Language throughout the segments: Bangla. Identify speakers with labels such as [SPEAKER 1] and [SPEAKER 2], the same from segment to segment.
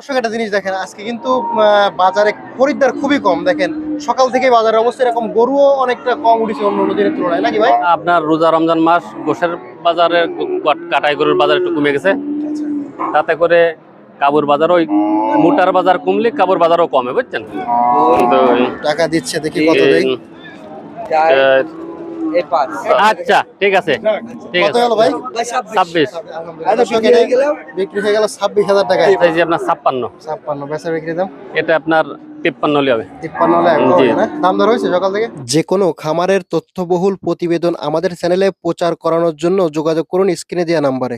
[SPEAKER 1] দর্শক একটা জিনিস দেখেন আজকে কিন্তু বাজারে খরিদ্দার খুবই কম। দেখেন সকাল থেকে বাজারের অবস্থা এরকম গরুও অনেকটা কম উঠেছে অন্য অন্য দিনের তুলনায় নাকি ভাই?
[SPEAKER 2] আপনার রোজা রমজান মাস গোশের বাজারে কাটাই গরুর বাজার একটু কমে গেছে। তাতে করে কাবুর বাজার ওই মোটার বাজার কমলে কাবুর বাজারও কমে বুঝছেন?
[SPEAKER 1] টাকা দিচ্ছে দেখি কত দেয়।
[SPEAKER 2] আচ্ছা ঠিক আছে। ঠিক আছে।
[SPEAKER 1] ভাই?
[SPEAKER 2] ছাব্বিশ।
[SPEAKER 1] বিক্রি হয়ে গেল। ছাব্বিশ হাজার টাকা
[SPEAKER 2] এই যে আপনার ছাপ্পান্ন।
[SPEAKER 1] ছাপ্পান্ন বেচা বিক্রি দাম?
[SPEAKER 2] এটা আপনার
[SPEAKER 1] যে কোনো খামারের তথ্যবহুল প্রতিবেদন আমাদের চ্যানেলে প্রচার করানোর জন্য যোগাযোগ করুন স্ক্রিনে দেওয়া নাম্বারে।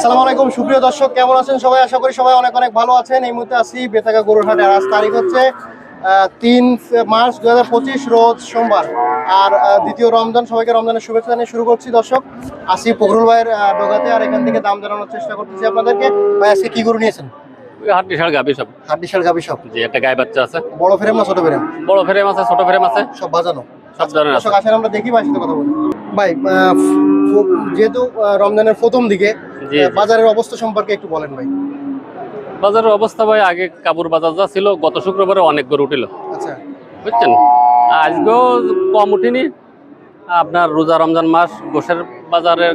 [SPEAKER 1] আসসালামু আলাইকুম। সুপ্রিয় দর্শক কেমন আছেন সবাই? আশা করি সবাই অনেক অনেক ভালো আছেন। এই মুহূর্তে আছি বেতাগা গরুর হাটে। আর আজ তারিখ হচ্ছে তিন মার্চ দু হাজার পঁচিশ রোজ সোমবার। আর দ্বিতীয় রমজান সবাইকে রমজানের শুভেচ্ছা জানিয়ে শুরু করছি। দর্শক আসি পকরুল ভাইয়ের ডোগাতে আর এখান থেকে দাম জানানোর চেষ্টা করতেছি আপনাদেরকে। ভাই আজকে কি গরু নিয়েছেন?
[SPEAKER 2] গাবি সব।
[SPEAKER 1] হাড্ডিশাল গাবি সব।
[SPEAKER 2] যে একটা গায়ে বাচ্চা আছে।
[SPEAKER 1] বড় ফ্রেম না ছোট ফ্রেম?
[SPEAKER 2] বড় ফ্রেম আছে ছোট ফ্রেম আছে।
[SPEAKER 1] সব বাজানো।
[SPEAKER 2] সব ধরনের
[SPEAKER 1] আসেন আমরা দেখি ভাইয়ের সাথে কথা বলি। ভাই যেহেতু রমজানের প্রথম দিকে বাজারের অবস্থা সম্পর্কে একটু বলেন ভাই।
[SPEAKER 2] বাজারের অবস্থা ভাই আগে কাবুর বাজার যা ছিল গত শুক্রবারে অনেক গরু উঠিল।
[SPEAKER 1] আচ্ছা।
[SPEAKER 2] বুঝছেন? আজকেও কম উঠিনি। আপনার রোজা রমজান মাস গোশের বাজারে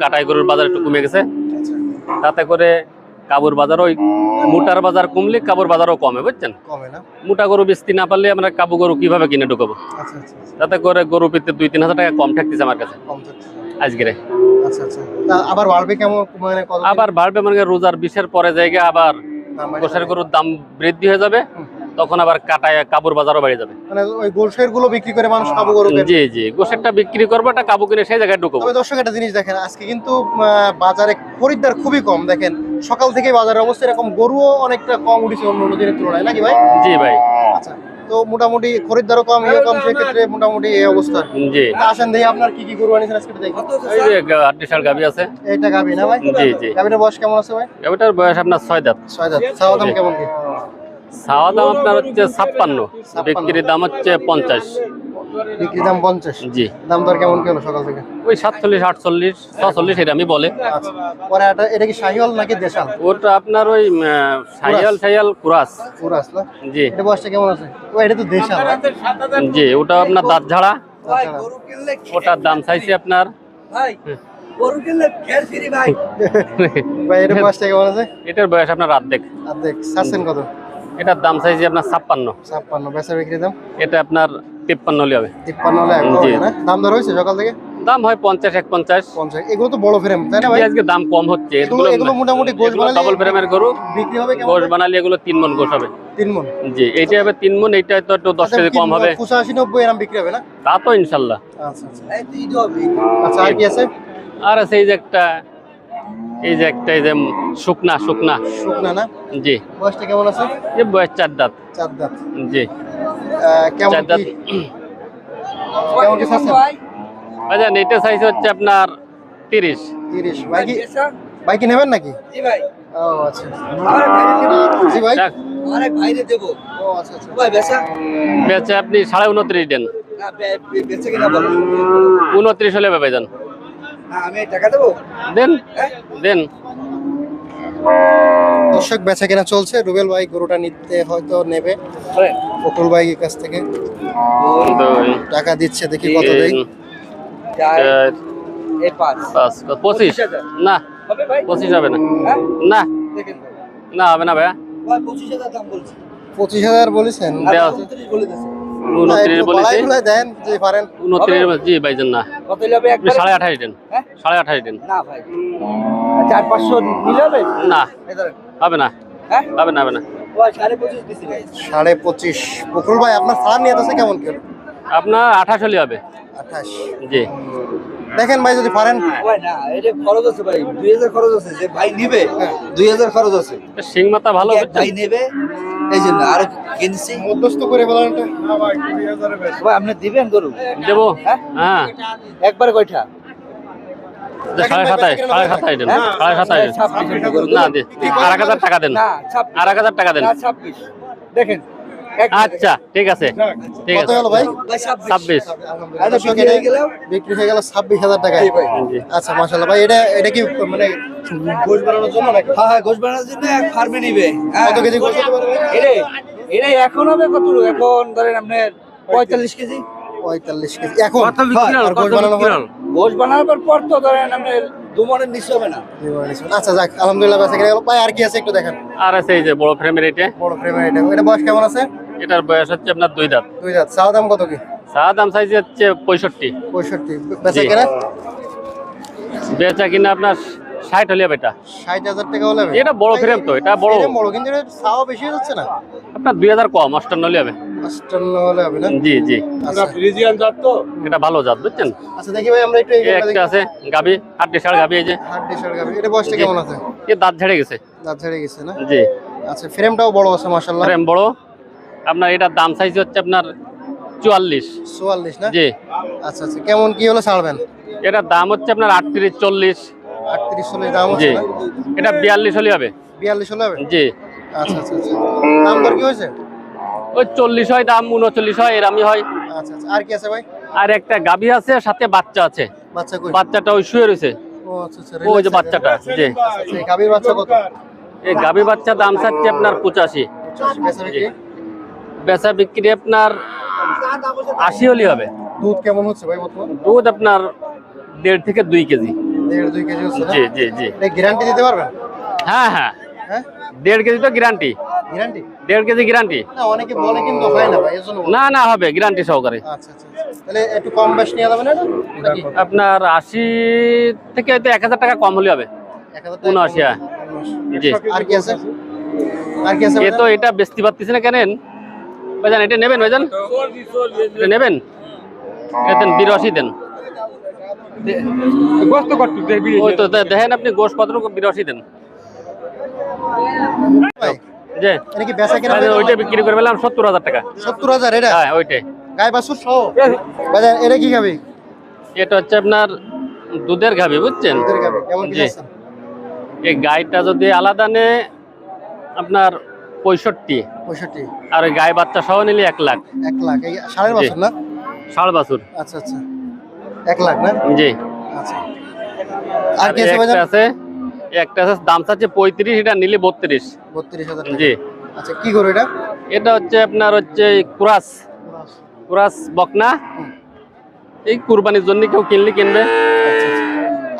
[SPEAKER 2] কাটাই গরুর বাজার একটু কমে গেছে।
[SPEAKER 1] আচ্ছা।
[SPEAKER 2] তাতে করে কাবুর বাজার ওই মোটার বাজার কমলে কাবুর বাজারও কমে বুঝছেন?
[SPEAKER 1] কমে না?
[SPEAKER 2] মোটা গরু বেচতে না পারলে আমরা কাবু গরু কীভাবে কিনে ঢুকাবো?
[SPEAKER 1] আচ্ছা আচ্ছা আচ্ছা,
[SPEAKER 2] তাতে করে গরু পেতে দুই তিন হাজার টাকা কম থাকতেছে আমার কাছে। আজকে
[SPEAKER 1] আবার বাড়বে কেমন মানে
[SPEAKER 2] আবার বাড়বে মানে রোজার বিশের পরে জায়গা আবার? গোশের গরুর দাম বৃদ্ধি হয়ে যাবে তখন আবার কাটায় কাবুর বাজারও বেড়ে যাবে।
[SPEAKER 1] মানে ওই গোলশেরগুলো বিক্রি করে মানুষ কাবু গরু।
[SPEAKER 2] জি জি। গোশেরটা বিক্রি করব একটা কাবু কিনে সেই জায়গায় ঢুকবো।
[SPEAKER 1] তবে দর্শক একটা জিনিস দেখেন আজকে কিন্তু বাজারে খরিদ্দার খুবই কম দেখেন। সকাল থেকে বাজারের অবস্থা এরকম গরুও অনেকটা কম উঠেছে অন্য অন্য দিনের তুলনায় নাকি ভাই?
[SPEAKER 2] জি ভাই।
[SPEAKER 1] আচ্ছা তো মোটামুটি খরিদ্দারও কম ইয়ে কম সেক্ষেত্রে মোটামুটি এই অবস্থা।
[SPEAKER 2] জি।
[SPEAKER 1] আসেন দেখি আপনার কি কি গরু আনিছেন আজকে দেখি
[SPEAKER 2] এই যে আটটি শাল গাবি আছে।
[SPEAKER 1] এইটা গাবি না ভাই?
[SPEAKER 2] জি জি।
[SPEAKER 1] গাবিটার বয়স কেমন আছে ভাই?
[SPEAKER 2] গাবিটার বয়স আপনার ছয় দাঁত।
[SPEAKER 1] ছয় দাঁত। চাওয়া দাম কেমন কি?
[SPEAKER 2] চাওয়া দাম আপনার হচ্ছে ছাপ্পান্ন। বিক্রির দাম হচ্ছে পঞ্চাশ।
[SPEAKER 1] বিক্রি দাম পঞ্চাশ।
[SPEAKER 2] জি।
[SPEAKER 1] দাম দর কেমন কি সকাল থেকে?
[SPEAKER 2] ওই সাতচল্লিশ আটচল্লিশ ছচল্লিশ এটা আমি বলে।
[SPEAKER 1] আচ্ছা। পরে এটা এটা কি শাহিওয়াল নাকি দেশাল?
[SPEAKER 2] ওটা আপনার ওই আহ, সাইয়াল সাইয়াল কুরাস।
[SPEAKER 1] পুরো
[SPEAKER 2] জি।
[SPEAKER 1] এটা বয়সটা কেমন আছে? ও এটা তো দেশাল।
[SPEAKER 2] জি ওটা আপনার দাঁত ঝাড়া। ওটার দাম চাইছি আপনার।
[SPEAKER 1] ভাই এটা বয়সটা কেমন আছে?
[SPEAKER 2] এটার বয়স আপনার রাত দেখ
[SPEAKER 1] আর কত?
[SPEAKER 2] এটার দাম চাইছি আপনার ছাপ্পান্ন।
[SPEAKER 1] ছাপ্পান্ন। বেচা বিক্রি দাম?
[SPEAKER 2] এটা আপনার তিপ্পান্ন হবে।
[SPEAKER 1] তিপ্পান্ন দাম দর হয়েছে সকাল থেকে?
[SPEAKER 2] দাম হয় পঞ্চাশ এক পঞ্চাশ।
[SPEAKER 1] পঞ্চাশ এগুলো তো বড় ফ্রেম তাই না ভাই?
[SPEAKER 2] আজকে দাম কম হচ্ছে।
[SPEAKER 1] এগুলো মোটামুটি গোশ বানালে
[SPEAKER 2] ডবল ফ্রেমের গরু।
[SPEAKER 1] বিক্রি হবে
[SPEAKER 2] গোশ বানালে এগুলো তিন মন গোশ হবে।
[SPEAKER 1] তিন মন।
[SPEAKER 2] জি এইটা হবে তিন মন এইটা তো একটু দশ কেজি কম হবে।
[SPEAKER 1] পঁচাশি নব্বই এরকম বিক্রি হবে না?
[SPEAKER 2] তা তো ইনশাল্লাহ।
[SPEAKER 1] আচ্ছা আচ্ছা। আচ্ছা আর কি আছে?
[SPEAKER 2] আর আছে এই যে একটা এই যে একটা এই যে শুকনা শুকনা।
[SPEAKER 1] শুকনা না?
[SPEAKER 2] জি।
[SPEAKER 1] বয়সটা কেমন আছে?
[SPEAKER 2] বয়স চার দাঁত।
[SPEAKER 1] চার দাঁত।
[SPEAKER 2] জি।
[SPEAKER 1] কেমন
[SPEAKER 2] চার দাঁত
[SPEAKER 1] কি কেমন কি চাচ্ছেন?
[SPEAKER 2] আচ্ছা এটা সাইজ হচ্ছে আপনার তিরিশ।
[SPEAKER 1] তিরিশ। ভাই কি ভাই কি নেবেন নাকি? ও আচ্ছা। জি ভাই।
[SPEAKER 2] যাক,
[SPEAKER 3] আরেক ভাইরে দেবো।
[SPEAKER 1] ও আচ্ছা আচ্ছা।
[SPEAKER 3] ভাই বেচা।
[SPEAKER 2] বেচে আপনি সাড়ে উনত্রিশ দেন।
[SPEAKER 3] বেচে কিনা
[SPEAKER 2] উনত্রিশ হলে ভেবে যান
[SPEAKER 3] আমি টাকা দেবো?
[SPEAKER 2] দেন।
[SPEAKER 3] হ্যাঁ?
[SPEAKER 2] দেন।
[SPEAKER 1] দর্শক বেচা কেনা চলছে। রুবেল ভাই গরুটা নিতে হয়তো নেবে। অকুল ভাইয়ের কাছ থেকে। টাকা দিচ্ছে দেখি কত দেয়।
[SPEAKER 3] চার
[SPEAKER 2] চার
[SPEAKER 3] পাঁচ।
[SPEAKER 2] পাঁচ পঁচিশ। না
[SPEAKER 3] হবে ভাই?
[SPEAKER 2] পঁচিশ হবে না।
[SPEAKER 3] হ্যাঁ?
[SPEAKER 2] না।
[SPEAKER 3] দেখেন ভাই।
[SPEAKER 2] না হবে না ভাইয়া।
[SPEAKER 3] ভাই পঁচিশ হাজার
[SPEAKER 1] বলেছেন।
[SPEAKER 3] উনত্রিশ
[SPEAKER 2] বলেছি।
[SPEAKER 1] দেন যে পারেন।
[SPEAKER 2] উনত্রিশ জি ভাইজান না।
[SPEAKER 3] কত হলে একবার?
[SPEAKER 2] সাড়ে আঠাশ দেন।
[SPEAKER 3] হ্যাঁ?
[SPEAKER 2] সাড়ে আঠাশ দেন।
[SPEAKER 3] না ভাই। চার পাঁচশো নিলে হবে?
[SPEAKER 2] না। হবে না।
[SPEAKER 3] হ্যাঁ?
[SPEAKER 2] হবে না হবে না।
[SPEAKER 3] ভাই সাড়ে পঁচিশ
[SPEAKER 1] বকুল ভাই আপনার ফার্ম নিয়ে আছে কেমন কি হলো?
[SPEAKER 2] আপনার আঠাশ হলে হবে।
[SPEAKER 1] আঠাশ।
[SPEAKER 2] জি।
[SPEAKER 1] দেখেন ভাই যদি পারেন।
[SPEAKER 3] খরচ আছে ভাই। দুই হাজার খরচ আছে। যে ভাই নিবে দুই হাজার খরচ আছে।
[SPEAKER 2] শিং মাথা ভালো
[SPEAKER 3] ভাই নেবে এই জন্য আর কিনছি।
[SPEAKER 1] মধ্যস্থ করে বলেন
[SPEAKER 3] ভাই আপনি দিবেন গরু?
[SPEAKER 2] দেবো।
[SPEAKER 3] হ্যাঁ?
[SPEAKER 2] হ্যাঁ।
[SPEAKER 3] একবার কয়টা?
[SPEAKER 2] সাড়ে সাড়ে সাতাশ দেন? সাড়ে সাতাশ দেন।
[SPEAKER 3] ছাব্বিশ। গরু
[SPEAKER 2] না দে আর এক হাজার টাকা দেন। আর এক হাজার টাকা দেন।
[SPEAKER 3] দেখেন
[SPEAKER 2] আচ্ছা ঠিক আছে। ঠিক আছে।
[SPEAKER 1] হলো ভাই?
[SPEAKER 3] ভাই ছাব্বিশ।
[SPEAKER 2] ছাব্বিশ।
[SPEAKER 1] আলহামদুলিল্লাহ দর্শক, এটা বিক্রি হয়ে গেল? ছাব্বিশ হাজার টাকায়। আচ্ছা মাসাল্লাহ ভাই এটা এটা কি মানে গোশ বানানোর জন্য
[SPEAKER 3] হ্যাঁ হ্যাঁ গোশ বানানোর জন্য ফার্মে নিবে। হ্যাঁ।
[SPEAKER 1] কত কেজি গোশ হতে পারবে
[SPEAKER 3] এরে এরে এখন হবে কত এখন ধরেন আপনার পঁয়তাল্লিশ কেজি।
[SPEAKER 1] পঁয়তাল্লিশ কেজি। এখন? আর গোশ বানানো হবে
[SPEAKER 3] গোশ বানানোর পর তো ধরেন আপনার দু মনের নিচে হবে না।
[SPEAKER 1] আচ্ছা যাক আলহামদুলিল্লাহ বেঁচে গেল। ভাই আর কি আছে একটু দেখেন।
[SPEAKER 2] আর আছে এই যে বড় ফ্রেমের এটা।
[SPEAKER 1] বড় ফ্রেমের এটা। এটা বয়স কেমন আছে?
[SPEAKER 2] এটার বয়স হচ্ছে আপনার দুই দাঁত।
[SPEAKER 1] দুই হাজার চাওয়া দাম কত কি?
[SPEAKER 2] চা দাম চাইছে হচ্ছে পঁয়ষট্টি।
[SPEAKER 1] পঁয়ষট্টি। বেচা কেনা?
[SPEAKER 2] বেচা কিনা আপনার ষাট হলিয়া বেটা
[SPEAKER 1] ষাট হাজার টাকা হলে
[SPEAKER 2] এটা বড় ফ্রেম তো এটা বড়।
[SPEAKER 1] বড় কিন্তু এটা চাওয়া বেশি যাচ্ছে না।
[SPEAKER 2] আপনার দুই হাজার কম অষ্টান্ন হলিয়া হবে।
[SPEAKER 1] আটান্ন হলে হবে না?
[SPEAKER 2] জি জি।
[SPEAKER 1] আচ্ছা।
[SPEAKER 2] এটা ভালো জাত বুঝছেন?
[SPEAKER 1] আচ্ছা দেখি ভাই আমরা একটু
[SPEAKER 2] এই একটা আছে গাবি আটটি ষাট গাবি এই যে।
[SPEAKER 1] হাট ডিশার গাবি এটা বয়সটা কেমন আছে?
[SPEAKER 2] এ দাঁত ঝেড়ে গেছে।
[SPEAKER 1] দাঁত ছেড়ে গেছে না?
[SPEAKER 2] জি।
[SPEAKER 1] আচ্ছা ফ্রেমটাও বড় আছে মাশাআল্লাহ।
[SPEAKER 2] ফ্রেম বড়। আপনার এটার দাম চাইছে হচ্ছে আপনার চুয়াল্লিশ।
[SPEAKER 1] চুয়াল্লিশ না?
[SPEAKER 2] জি।
[SPEAKER 1] আচ্ছা আচ্ছা কেমন কি হলে ছাড়বেন?
[SPEAKER 2] এটার দাম হচ্ছে আপনার আটত্রিশ চল্লিশ।
[SPEAKER 1] আটত্রিশ চল্লিশ দাম
[SPEAKER 2] জি। এটা বিয়াল্লিশ হলে হবে।
[SPEAKER 1] বিয়াল্লিশ হলে হবে?
[SPEAKER 2] জি।
[SPEAKER 1] আচ্ছা আচ্ছা আচ্ছা। দাম দর কি হয়েছে?
[SPEAKER 2] ওই চল্লিশ হয় দাম উনচল্লিশ হয় এরামই হয়।
[SPEAKER 1] আচ্ছা আচ্ছা। আর কি আছে ভাই?
[SPEAKER 2] আর একটা গাভী আছে সাথে বাচ্চা আছে।
[SPEAKER 1] বাচ্চা কই?
[SPEAKER 2] বাচ্চাটা ওই শুয়ে রয়েছে
[SPEAKER 1] ও আচ্ছা আচ্ছা।
[SPEAKER 2] ওই যে
[SPEAKER 1] আছে।
[SPEAKER 2] বাচ্চাটা জি।
[SPEAKER 1] আচ্ছা, এই গাভীর বাচ্চা কত?
[SPEAKER 2] এই গাভী বাচ্চা দাম চাচ্ছে আপনার পঁচাশি।
[SPEAKER 1] বেচা বিক্রি?
[SPEAKER 2] আপনার আশি হলে হবে।
[SPEAKER 1] দুধ কেমন হচ্ছে ভাই বর্তমান?
[SPEAKER 2] দুধ আপনার দেড় থেকে দুই কেজি।
[SPEAKER 1] দেড় দুই কেজি হচ্ছে
[SPEAKER 2] জি জি জি।
[SPEAKER 1] গ্যারান্টি দিতে পারবেন?
[SPEAKER 2] হ্যাঁ হ্যাঁ।
[SPEAKER 1] হ্যাঁ?
[SPEAKER 2] দেড় কেজি তো গ্যারান্টি
[SPEAKER 1] গ্যারান্টি?
[SPEAKER 2] দেড় কেজি গ্যারান্টি?
[SPEAKER 1] না অনেকে বলে কিন্তু হয় না ভাই
[SPEAKER 2] না না হবে গ্যারান্টি সহকারে।
[SPEAKER 1] আচ্ছা আচ্ছা আচ্ছা। তাহলে একটু কম বেশ নিয়ে যাবেন এটা?
[SPEAKER 2] আপনার আশি থেকে হয়তো এক হাজার টাকা কম হলে হবে। উনআশি। হ্যাঁ। জি।
[SPEAKER 1] আর কি আছে? আর কি আছে
[SPEAKER 2] এ তো এটা বেচতে পারতেছে না কেনেন? ভাইজান এটা নেবেন ভাইজান? এটা নেবেন? এটা দেন বিরাশি দেন। ওই তো দেখেন আপনি গোশ কত বিরাশি দেন।
[SPEAKER 1] ভাই
[SPEAKER 2] যে
[SPEAKER 1] এটা কি বেচা কেনা
[SPEAKER 2] ওইটা বিক্রি করে পেলাম সত্তর হাজার টাকা।
[SPEAKER 1] সত্তর হাজার এটা?
[SPEAKER 2] হ্যাঁ ওইটাই।
[SPEAKER 1] গায়ে বাছুর সহ? বাজার এটা কি খাবি?
[SPEAKER 2] এটা হচ্ছে আপনার দুধের গাভি বুঝছেন?
[SPEAKER 1] দুধের গাবি কেমন কি।
[SPEAKER 2] এই গাইটা যদি আলাদা নে আপনার পঁয়ষট্টি।
[SPEAKER 1] পঁয়ষট্টি।
[SPEAKER 2] আর ওই গায়ে বাচ্চা সহ নিলে এক লাখ।
[SPEAKER 1] এক লাখ। এই সাড়ে বছর না?
[SPEAKER 2] ষাড় বাছুর।
[SPEAKER 1] আচ্ছা আচ্ছা। এক লাখ না?
[SPEAKER 2] জি।
[SPEAKER 1] আচ্ছা। আর
[SPEAKER 2] আর
[SPEAKER 1] কি আছে।
[SPEAKER 2] একটা দাম চাচ্ছে পঁয়ত্রিশ এটা নিলে বত্রিশ।
[SPEAKER 1] বত্রিশ হাজার
[SPEAKER 2] জি।
[SPEAKER 1] আচ্ছা কি করো এটা?
[SPEAKER 2] এটা হচ্ছে আপনার হচ্ছে কুরাস। কুরাস। বকনা। এই কুরবানির জন্য কেউ কিনলে কিনবে।
[SPEAKER 1] আচ্ছা, আচ্ছা।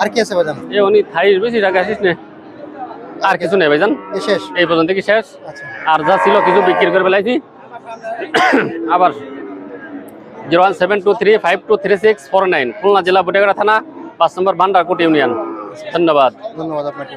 [SPEAKER 1] আর কি আছে বাজান
[SPEAKER 2] এ উনি থাইশ বেশি টাকা আসিস নে। আর কিছু নেই ভাইজান।
[SPEAKER 1] শেষ?
[SPEAKER 2] এই পর্যন্ত কি শেষ?
[SPEAKER 1] আচ্ছা।
[SPEAKER 2] আর যা ছিল কিছু বিক্রি করে ফেলাইছি। আবার zero one seven two three five two three six four nine Khulna জেলা বুটেগড়া থানা পাঁচ নম্বর ভান্ডারকুট ইউনিয়ন। ধন্যবাদ।
[SPEAKER 1] ধন্যবাদ আপনাকে।